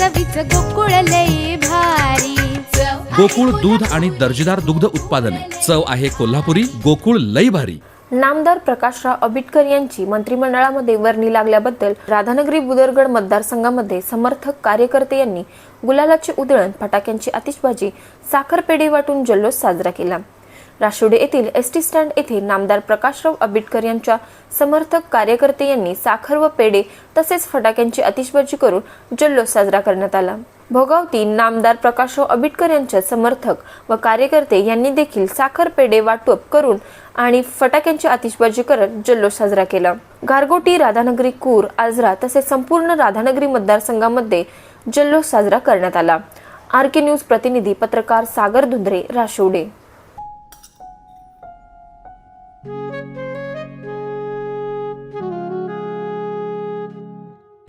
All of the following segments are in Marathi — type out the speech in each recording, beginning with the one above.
चवीच गोकुळ लई भारी. गोकुळ दूध आणि दर्जेदार दुग्ध उत्पादने. चव आहे कोल्हापुरी गोकुळ लई भारी. नामदार प्रकाशराव आंबेडकर यांची मंत्रिमंडळामध्ये वर्णी लागल्याबद्दल राधानगरी बुदरगड मतदारसंघामध्ये समर्थक कार्यकर्ते यांनी गुलालाची उधळण फटाक्यांची आतिषबाजी साखर पेढे वाटून जल्लोष साजरा केला. राशिवडे येथील एस टी स्टँड येथे नामदार प्रकाशराव आंबेडकर यांच्या समर्थक कार्यकर्ते यांनी साखर व पेढे तसेच फटाक्यांची आतिषबाजी करून जल्लोष साजरा करण्यात आला. भोगावती नामदार प्रकाशराव आंबेडकर यांच्या समर्थक व कार्यकर्ते यांनी देखील साखर पेढे वाटप करून आणि फटाक्यांची आतिषबाजी करत जल्लोष साजरा केला. गारगोटी राधानगरी कूर आजरा तसेच संपूर्ण राधानगरी मतदारसंघामध्ये जल्लोष साजरा करण्यात आला. आर के न्यूज प्रतिनिधी पत्रकार सागर धुंद्रे राशिवडे.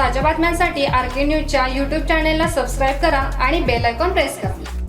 ताज्या बातम्यांसाठी आर के न्यूजच्या यूट्यूब चॅनेलला सबस्क्राईब करा आणि बेल आयकॉन प्रेस करा.